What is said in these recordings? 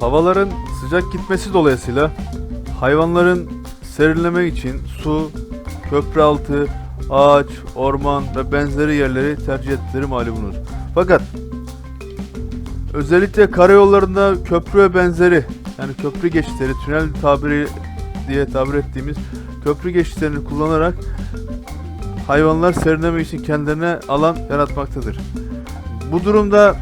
Havaların sıcak gitmesi dolayısıyla hayvanların serinlemek için su, köprü altı, ağaç, orman ve benzeri yerleri tercih ettikleri malumunuz. Fakat özellikle karayollarında köprü ve benzeri yani köprü geçitleri, tünel tabiri diye tabir ettiğimiz köprü geçitlerini kullanarak hayvanlar serinlemek için kendilerine alan yaratmaktadır. Bu durumda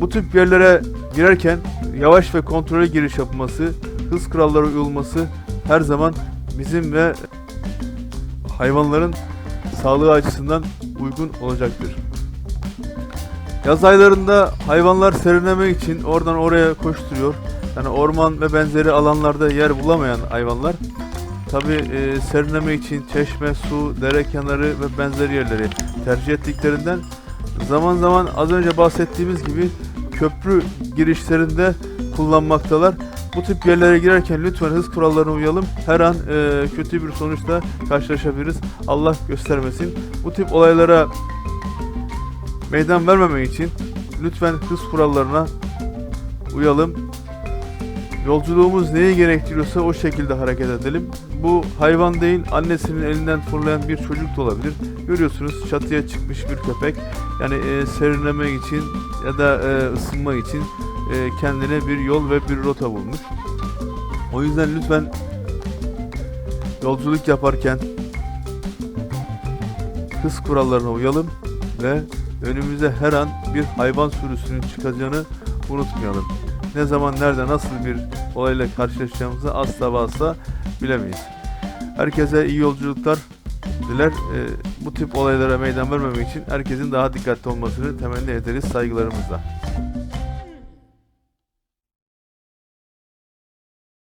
bu tip yerlere girerken yavaş ve kontrollü giriş yapılması, hız kuralları uyulması her zaman bizim ve hayvanların sağlığı açısından uygun olacaktır. Yaz aylarında hayvanlar serinlemek için oradan oraya koşturuyor. Yani orman ve benzeri alanlarda yer bulamayan hayvanlar tabi e, serinlemek için çeşme, su, dere kenarı ve benzeri yerleri tercih ettiklerinden zaman zaman az önce bahsettiğimiz gibi köprü girişlerinde kullanmaktalar. Bu tip yerlere girerken lütfen hız kurallarına uyalım. Her an e, kötü bir sonuçla karşılaşabiliriz. Allah göstermesin. Bu tip olaylara meydan vermemek için lütfen hız kurallarına uyalım. Yolculuğumuz neyi gerektiriyorsa o şekilde hareket edelim. Bu hayvan değil, annesinin elinden fırlayan bir çocuk da olabilir. Görüyorsunuz çatıya çıkmış bir köpek. Yani e, serinlemek için ya da e, ısınmak için e, kendine bir yol ve bir rota bulmuş. O yüzden lütfen yolculuk yaparken hız kurallarına uyalım ve önümüze her an bir hayvan sürüsünün çıkacağını unutmayalım. Ne zaman, nerede, nasıl bir olayla karşılaşacağımızı asla ve asla bilemeyiz. Herkese iyi yolculuklar diler. Ee, bu tip olaylara meydan vermemek için herkesin daha dikkatli olmasını temenni ederiz saygılarımızla.